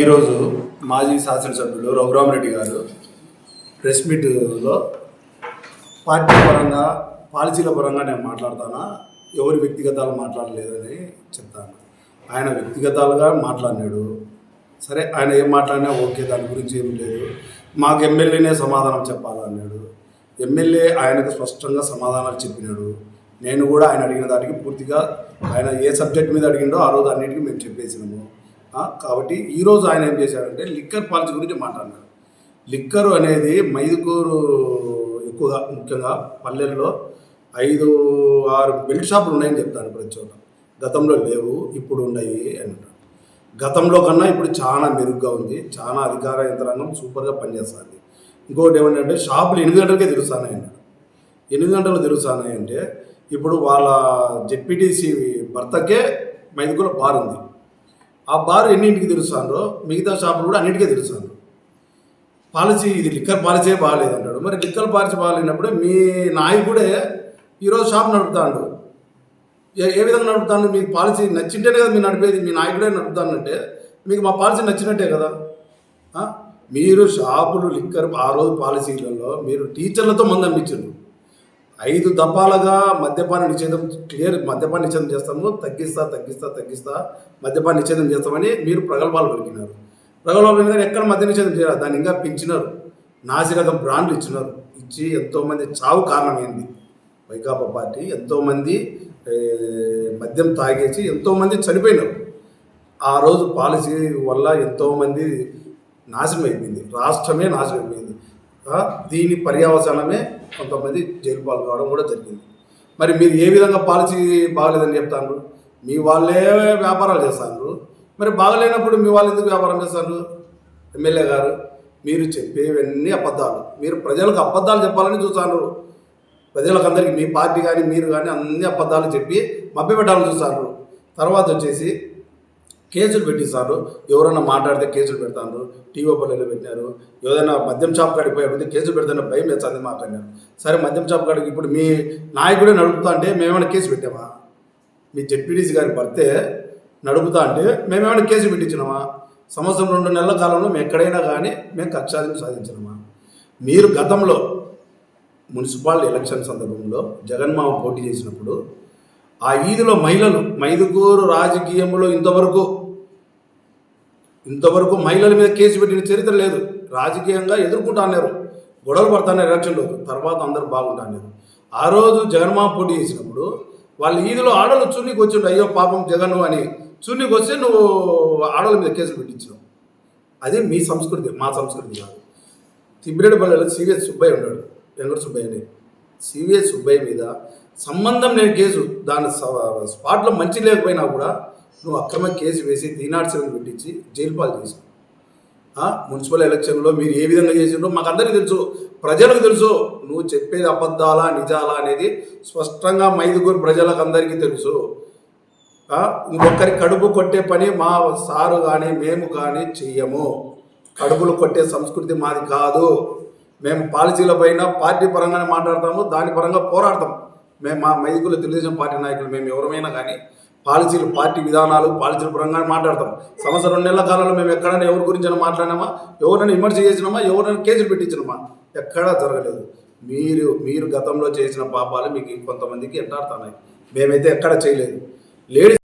ఈరోజు మాజీ శాసనసభ్యులు రఘురామరెడ్డి గారు ప్రెస్ మీట్లో పార్టీ పరంగా పాలసీల పరంగా నేను మాట్లాడతానా? ఎవరి వ్యక్తిగతాలు మాట్లాడలేదని చెప్తాను. ఆయన వ్యక్తిగతాలుగా మాట్లాడినాడు. సరే ఆయన ఏం మాట్లాడినా ఓకే దాని గురించి ఏం లేదు. మాకు ఎమ్మెల్యేనే సమాధానం చెప్పాలన్నాడు ఎమ్మెల్యే ఆయనకు స్పష్టంగా సమాధానాలు చెప్పినాడు. నేను కూడా ఆయన అడిగిన దానికి పూర్తిగా ఆయన ఏ సబ్జెక్ట్ మీద అడిగిండో ఆ రోజు అన్నిటికీ మేము చెప్పేసినాము. కాబట్టి ఈరోజు ఆయన ఏం చేశారంటే లిక్కర్ పాలసీ గురించి మాట్లాడినారు లిక్కర్ అనేది మైదుకూరు ఎక్కువగా ముఖ్యంగా పల్లెల్లో ఐదు ఆరు బెల్ట్ షాపులు ఉన్నాయని చెప్తాను ప్రతి చోట. గతంలో లేవు ఇప్పుడు ఉన్నాయి అని అంటారు గతంలో కన్నా ఇప్పుడు చాలా మెరుగ్గా ఉంది చాలా అధికార యంత్రాంగం సూపర్గా పనిచేస్తుంది. ఇంకోటి ఏమంటే షాపులు ఎనిమిది గంటలకే తెరుస్తున్నాయి ఎనిమిది గంటలు తెరుస్తున్నాయి అంటే ఇప్పుడు వాళ్ళ జెడ్పీటీసీ భర్తకే మైదుకులో బార్ ఉంది. ఆ బార్ ఎన్నింటికి తెరుస్తారో మిగతా షాపులు కూడా అన్నింటికీ తెరుస్తారు పాలసీ ఇది లిక్కర్ పాలసీ బాగాలేదు అంటాడు. మరి లిక్కర్ పాలసీ బాగాలేనప్పుడు మీ నాయకుడే ఈరోజు షాప్ నడుపుతాడు. ఏ ఏ విధంగా నడుపుతాను మీకు పాలసీ నచ్చింటేనే కదా మీరు నడిపేది మీ నాయకుడే నడుపుతానంటే. మీకు మా పాలసీ నచ్చినట్టే కదా. మీరు షాపులు లిక్కర్ ఆ రోజు పాలసీలలో మీరు టీచర్లతో మంది అనిపించారు ఐదు దఫాలుగా మద్యపాన నిషేధం క్లియర్ మద్యపాన నిషేధం చేస్తాము. తగ్గిస్తా తగ్గిస్తా తగ్గిస్తా మద్యపాన నిషేధం చేస్తామని మీరు ప్రగల్భాలు పలికినారు. ప్రగల్భాలు పలికినారు ఎక్కడ మద్య నిషేధం చేయాలి? దాన్ని ఇంకా పెంచినారు. నాసిరకం బ్రాండ్లు ఇచ్చినారు. ఇచ్చి ఎంతోమంది చావు కారణమైంది. వైకాపా పార్టీ ఎంతోమంది మద్యం తాగేసి ఎంతోమంది చనిపోయినారు. ఆ రోజు పాలసీ వల్ల ఎంతోమంది నాశనం అయిపోయింది రాష్ట్రమే నాశనం అయిపోయింది దీని పర్యవసానమే కొంతమంది జైలు పాలు కావడం కూడా జరిగింది. మరి మీరు ఏ విధంగా పాలసీ బాగలేదని చెప్తాను మీ వాళ్ళే వ్యాపారాలు చేస్తారు మరి బాగలేనప్పుడు మీ వాళ్ళు ఎందుకు వ్యాపారం చేస్తారు ఎమ్మెల్యే గారు మీరు చెప్పేవన్నీ అబద్ధాలు. మీరు ప్రజలకు అబద్ధాలు చెప్పాలని చూస్తారు ప్రజలకు అందరికీ మీ పార్టీ కానీ మీరు కానీ అన్ని అబద్ధాలు చెప్పి మభ్యపెట్టాలని చూస్తారు తర్వాత వచ్చేసి కేసులు పెట్టిస్తారు ఎవరైనా మాట్లాడితే కేసులు పెడతారు టీవీ పల్లెలు పెట్టినారు. ఏదైనా మద్యం షాప్ కాడికి పోయిపోతే కేసులు పెడతానే భయం వేస్తుంది మాట్లాడినారు సరే మద్యం షాప్ కాడికి ఇప్పుడు మీ నాయకుడే నడుపుతా అంటే మేమేమైనా కేసు పెట్టామా? మీ జెడ్పీటీసీ గారి భర్తే నడుపుతా అంటే మేమేమైనా కేసు పెట్టించినామా? సంవత్సరం రెండు నెలల కాలంలో మేము ఎక్కడైనా కానీ మేము కక్షాధికం సాధించినామా? మీరు గతంలో మున్సిపాలిటీ ఎలక్షన్ సందర్భంలో జగన్మామ పోటీ చేసినప్పుడు ఆ వీధిలో మహిళలు మైదుకూరు రాజకీయంలో ఇంతవరకు ఇంతవరకు మహిళల మీద కేసు పెట్టిన చరిత్ర లేదు. రాజకీయంగా ఎదుర్కొంటున్నారు గొడవలు పడుతున్నారు ఎలక్షన్లో తర్వాత అందరూ బాగుంటున్నారు ఆ రోజు జగన్మోహన్ పోటీ చేసినప్పుడు వాళ్ళ ఈదిలో ఆడలు చున్నీకి వచ్చిండు అయ్యో పాపం జగన్ అని చున్నీకి వస్తే నువ్వు ఆడల మీద కేసులు పెట్టించావు అది మీ సంస్కృతి మా సంస్కృతి కాదు. తిబ్బిరెడ్డిపల్లిలో సివిఎస్ సుబ్బయ్య ఉన్నాడు. వెంకట సుబ్బయ్య అని. సివిఎస్ సుబ్బయ్య మీద సంబంధం లేని కేసు. దాని స్పాట్లో మంచి లేకపోయినా కూడా నువ్వు అక్రమ కేసు వేసి తీనాడు సెవెన్ పెట్టించి జైలు పాలు చేసావు. మున్సిపల్ ఎలక్షన్లో మీరు ఏ విధంగా చేసిండ్రో మాకు అందరికీ తెలుసు. ప్రజలకు తెలుసు. నువ్వు చెప్పేది అబద్ధాలా నిజాలా అనేది స్పష్టంగా మైదుగురు ప్రజలకు అందరికీ తెలుసు. ఇంకొకరి కడుపు కొట్టే పని మా సారు కానీ మేము కానీ చెయ్యము. కడుపులు కొట్టే సంస్కృతి మాది కాదు. మేము పాలసీల పైన పార్టీ పరంగానే మాట్లాడతాము దాని పరంగా పోరాడతాము. మేము మా మైదుకులు తెలుగుదేశం పార్టీ నాయకులు మేము ఎవరమైనా కానీ పాలసీలు పార్టీ విధానాలు పాలసీల పరంగా మాట్లాడతాం. సంవత్సరం రెండు నెలల కాలంలో మేము ఎక్కడైనా ఎవరి గురించి మాట్లాడినామా? ఎవరైనా విమర్శ చేసినామా? ఎవరైనా కేసులు పెట్టించినామా? ఎక్కడా జరగలేదు. మీరు మీరు గతంలో చేసిన పాపాలు మీకు కొంతమందికి ఎంటాడుతున్నాయి. మేమైతే ఎక్కడ చేయలేదు. లేడీస్